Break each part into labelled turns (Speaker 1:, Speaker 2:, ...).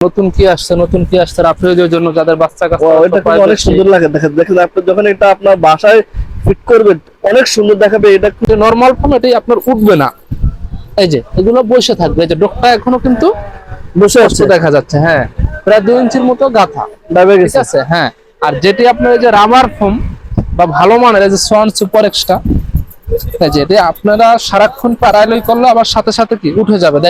Speaker 1: নতুন কি আসছে নতুন কি আসছে রাফিউজের জন্য যাদের বাচ্চা কাচ্চা
Speaker 2: এটা কিন্তু অনেক সুন্দর লাগে। দেখেন দেখেন আপনি যখন এটা আপনার বাসায় ফিট করবেন অনেক সুন্দর দেখাবে। এটা কিন্তু
Speaker 1: নর্মাল ফর্ম এটাই আপনার উঠবে না। এই যে এগুলো বসে থাকবে। এই যে ডোকটা এখনও কিন্তু
Speaker 2: বসে আছে।
Speaker 1: দেখা যাচ্ছে হ্যাঁ। প্রায় দুই ইঞ্চির মতো গাথা। ঠিক
Speaker 2: গেছে।
Speaker 1: আছে হ্যাঁ। আর যেটি আপনার এই যে রাবার ফোম বা ভালো মানের এই যে সোয়ান সুপার এক্সট্রা যেটি আপনারা সারাক্ষণ পাড়াইলই করলে আবার সাথে সাথে কি উঠে যাবে।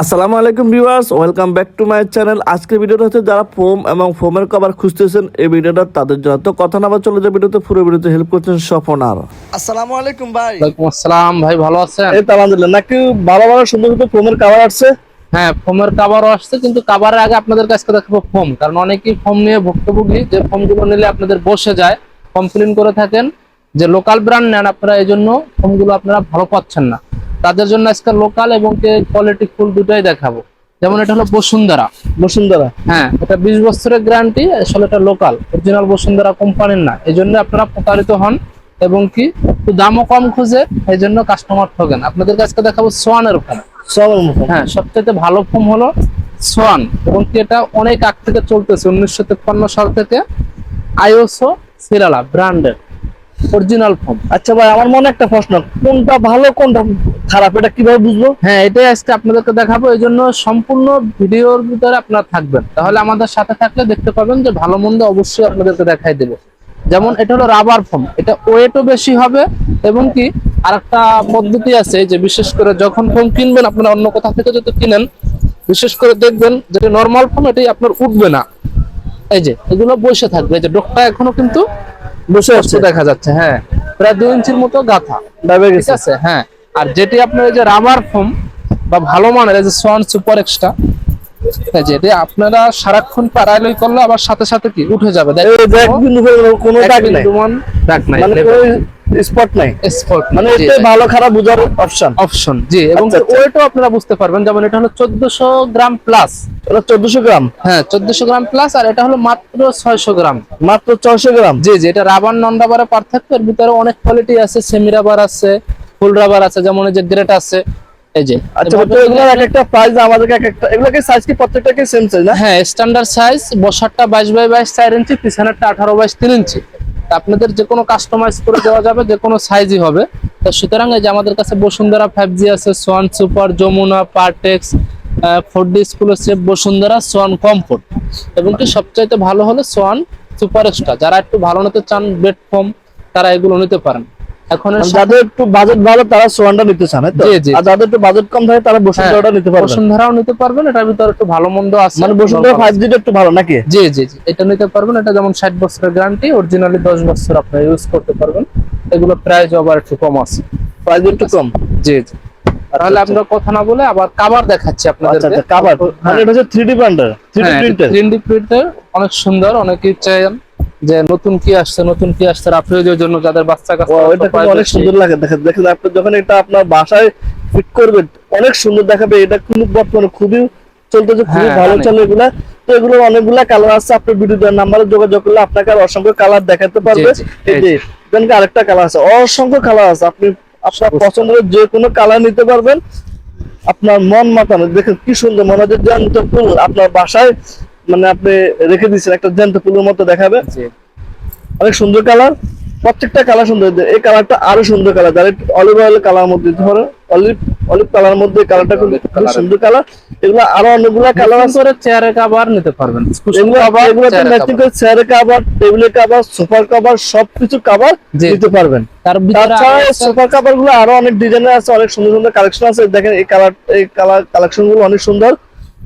Speaker 2: আসসালামু আলাইকুম viewers welcome back to my channel. আজকের ভিডিওটা হচ্ছে যারা ফোম এবং ফোমের কভার খুঁজতেছেন এই ভিডিওটা তাদের জন্য। তো কথা না বলে চলে যায় ভিডিওতে পুরো ভিডিওতে হেল্প করছেন স্বপনার আসসালামু আলাইকুম ভাই।
Speaker 1: ওয়ালাইকুম আসসালাম ভাই ভালো আছেন?
Speaker 2: এই তো আলহামদুলিল্লাহ। নাকি ভালো ভালো সুন্দর সুন্দর ফোমের কভার আসছে?
Speaker 1: হ্যাঁ ফোমের কাভারও আসছে কিন্তু কভারের আগে আপনাদের কাছে দেখাবো ফোম। কারণ অনেকেই ফোম নিয়ে ভুক্তভোগী যে ফোমগুলো নিলে আপনাদের বসে যায় কমপ্লেন করে থাকেন যে লোকাল ব্র্যান্ড নেন আপনারা এই জন্য ফোমগুলো আপনারা ভালো পাচ্ছেন না। তাদের জন্য আজকে লোকাল এবং কোয়ালিটি ফুল দুটোই দেখাবো। যেমন এটা হলো বসুন্ধরা।
Speaker 2: বসুন্ধরা?
Speaker 1: হ্যাঁ এটা বিশ বছরের গ্যারান্টি আসলে এটা লোকাল অরিজিনাল বসুন্ধরা কোম্পানির না। এই জন্য আপনারা প্রতারিত হন এবং কি দামও কম খুঁজে এই জন্য কাস্টমার ঠকেন আপনাদের কাছে দেখাবো সোয়ানের ফোন
Speaker 2: মতো।
Speaker 1: হ্যাঁ সবচেয়ে ভালো ফোন হলো সোয়ান এবং কি এটা অনেক আগ থেকে চলতেছে উনিশশো তেপ্পান্ন সাল থেকে আইওসো সিরালা ব্র্যান্ডের অরিজিনাল ফোন
Speaker 2: আচ্ছা ভাই, আমার মনে একটা প্রশ্ন, কোনটা ভালো, কোনটা খারাপ, এটা কীভাবে বুঝব?
Speaker 1: হ্যাঁ এটাই আজকে আপনাদেরকে দেখাবো, এই জন্য সম্পূর্ণ ভিডিওর ভিতরে আপনারা থাকবেন। তাহলে আমাদের সাথে থাকলে দেখতে পাবেন যে ভালো মন্দ অবশ্যই আপনাদেরকে দেখাই দেবো। যেমন, এটা হলো রাবার ফোম এটা ওয়েটও বেশি হবে, এবং কি আরেকটা পদ্ধতি আছে যে বিশেষ করে যখন ফোম কিনবেন, আপনারা অন্য কোথা থেকে যদি কিনেন, বিশেষ করে দেখবেন যেটা নর্মাল ফোম এটাই আপনার উঠবে না। এই যে, এগুলো বসে থাকবে। যে, ডোকটা এখনও কিন্তু
Speaker 2: বসে আছে।
Speaker 1: দেখা যাচ্ছে হ্যাঁ। প্রায় দুই ইঞ্চির মতো গাথা। ঠিক
Speaker 2: গেছে।
Speaker 1: আছে হ্যাঁ। আর যেটি আপনার এই যে রাবার ফোম বা ভালো মানের এই যে সোয়ান সুপার এক্সট্রা যেটি আপনারা সারাক্ষণ পাড়াইলই করলে আবার সাথে সাথে কি উঠে যাবে।
Speaker 2: কোনো দাগ নাই।
Speaker 1: দাগ নাই।
Speaker 2: মানে স্পট নাই।
Speaker 1: স্পট
Speaker 2: মানে এতে ভালো খারাপ বুঝার অপশন
Speaker 1: অপশন জি। এবং
Speaker 2: আচ্ছা, আচ্ছা।
Speaker 1: ওয়েটও আপনারা বুঝতে পারবেন। যেমন এটা হলো চোদ্দশো গ্রাম প্লাস
Speaker 2: এটা চোদ্দশো গ্রাম।
Speaker 1: হ্যাঁ চোদ্দশো গ্রাম প্লাস আর এটা হলো মাত্র ছয়শো গ্রাম।
Speaker 2: মাত্র ছয়শো গ্রাম।
Speaker 1: জি জি এটা রাবার নন রাবারের পার্থক্য। এর ভিতরে অনেক কোয়ালিটি আছে সেমি রাবার আছে ফুল রাবার আছে যেমন এই যে গ্রেট আছে এই যে।
Speaker 2: আচ্ছা তো এগুলোর এক একটা প্রাইস আমাদেরকে এক একটা এগুলোকে সাইজ কি প্রত্যেকটাকে সেম সাইজ না?
Speaker 1: হ্যাঁ স্ট্যান্ডার্ড সাইজ বসারটা বাইশ বাই বাইশ চার ইঞ্চি পিছনেরটা আঠারো বাইশ তিন ইঞ্চি। তা আপনাদের যে কোনো কাস্টমাইজ করে দেওয়া যাবে যে কোনো সাইজই হবে। তো সুতরাং এই যে আমাদের কাছে বসুন্ধরা ফাইভ জি আছে swan super Jamuna Partex four D স্কুলশিপ Bashundhara swan comfort. এবং কি সবচাইতে ভালো হলো সোয়ান সুপার এক্সট্রা যারা একটু ভালো নিতে চান বেড ফোম তারা এগুলো নিতে পারেন। এখন
Speaker 2: মানে যাদের একটু বাজেট ভালো তারা সোয়ানটা নিতে চান। আর যাদের একটু বাজেট কম থাকে তারা বসুন্ধরাটা নিতে পারবেন।
Speaker 1: বসুন্ধরাও নিতে পারবেন এটার ভিতরে একটু ভালো মন্দ আছে।
Speaker 2: মানে বসুন্ধরা ফাইভ জিটা একটু ভালো নাকি?
Speaker 1: জি জি জি। এটা নিতে পারবেন এটা যেমন ষাট বছরের গ্যারান্টি অরিজিনালি দশ বছর আপনি ইউজ করতে পারবেন। এগুলো প্রাইস আবার একটু কম আছে।
Speaker 2: প্রাইস একটু কম?
Speaker 1: জি জি। তাহলে আমরা কথা না বলে আবার কাভার দেখাচ্ছি
Speaker 2: আচ্ছা
Speaker 1: আপনাদের
Speaker 2: আচ্ছা মানে এটা হচ্ছে থ্রি প্রিন্টার থ্রি
Speaker 1: হ্যাঁ,
Speaker 2: প্রিন্টার
Speaker 1: থ্রি প্রিন্টার অনেক সুন্দর অনেকেই চান যে নতুন কি আসছে নতুন কি আসছে রাফিউজের জন্য যাদের বাচ্চা কাচ্চা
Speaker 2: এটা অনেক সুন্দর লাগে। দেখেন দেখেন আপনি যখন এটা আপনার বাসায় ফিট করবেন অনেক সুন্দর দেখাবে। এটা কিন্তু বর্তমানে খুবই চলতেছে খুবই
Speaker 1: হ্যাঁ,
Speaker 2: ভালো চলে এগুলা তো এগুলো অনেকগুলা কালার আছে। আপনি ভিডিও দেওয়ার নাম্বারে যোগাযোগ করলে আপনাকে আর অসংখ্য কালার দেখাতে পারবে। এই যে আরেকটা কালার আছে। অসংখ্য কালার আছে। আপনি আপনার পছন্দের যে কোনো কালার নিতে পারবেন। আপনার মন মাতানো দেখেন কি সুন্দর মনে হচ্ছে জ্যান্ত ফুল। আপনার বাসায় মানে আপনি রেখে দিচ্ছেন একটা জ্যান্ত ফুলের মতো দেখাবে। অনেক সুন্দর কালার প্রত্যেকটা কালার সুন্দর। এই কালারটা আরও সুন্দর কালার যারা অলিভ অয়েল কালার মধ্যে ধরো অলিভ অলিভ কালার মধ্যে কালারটা খুব সুন্দর কালার। এগুলো আরও অনেকগুলো কালার আছে।
Speaker 1: করে চেয়ারে কাভার নিতে পারবেন।
Speaker 2: এগুলো
Speaker 1: cover,
Speaker 2: এগুলো ম্যাচিং করে চেয়ারের কাভার টেবিলের কাভার সোফার কাভার সবকিছু কাভার। দিতে পারবেন।
Speaker 1: তার ভিতরে
Speaker 2: তাছাড়া
Speaker 1: আরও আছে-
Speaker 2: সোফার কাভারগুলো আরও অনেক ডিজাইনের আছে অনেক সুন্দর সুন্দর কালেকশন আছে। দেখেন এই কালার এই কালার কালেকশনগুলো অনেক সুন্দর।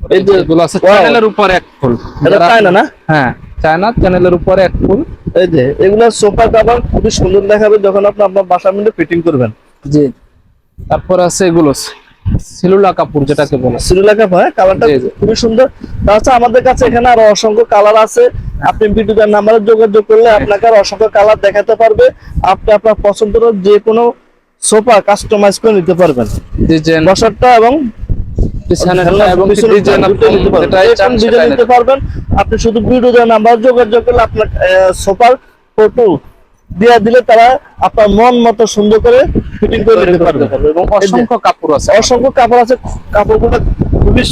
Speaker 2: এই যে
Speaker 1: এগুলো আছে চ্যানেলের উপরে এক ফুল।
Speaker 2: এটা না না?
Speaker 1: হ্যাঁ চায়না চ্যানেলের উপরে এক ফুল।
Speaker 2: এই যে এগুলো সোফা কাভার খুবই সুন্দর দেখাবে যখন আপনি আপনার বাসার মধ্যে ফিটিং করবেন।
Speaker 1: জি। তারপর আছে এগুলো সিলুলা কাপড় যেটাকে বলে।
Speaker 2: সিরুলা কাপ হ্যাঁ কালারটা। খুবই সুন্দর। তাছাড়া আমাদের কাছে এখানে আরও অসংখ্য কালার আছে। আপনি ভিডিওটার নাম্বারে যোগাযোগ করলে আপনাকে আর অসংখ্য কালার দেখাতে পারবে। আপনি আপনার পছন্দের যে কোনো সোফা কাস্টমাইজ করে নিতে পারবেন।
Speaker 1: ডিজাইন
Speaker 2: বসারটা এবং
Speaker 1: পিছনেরটা এবং ডিজাইন
Speaker 2: দুটোই নিতে পারবেন।
Speaker 1: যেটাই
Speaker 2: যে
Speaker 1: চান
Speaker 2: কোনো ডিজাইন নিতে পারবেন। আপনি শুধু ভিডিওটার নাম্বার যোগাযোগ করলে আপনার সোফার ফটো দিয়ে দিলে তারা আপনার মন মতো সুন্দর করে ফিটিং করে নিতে পারবে।
Speaker 1: এবং অসংখ্য কাপড় আছে।
Speaker 2: অসংখ্য কাপড় আছে কাপড়গুলো খুবই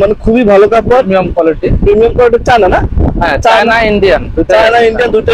Speaker 2: মানে খুবই ভালো কাপড়।
Speaker 1: Premium quality
Speaker 2: premium quality China না?
Speaker 1: হ্যাঁ চায়না ইন্ডিয়ান
Speaker 2: চায়না ইন্ডিয়ান দুটো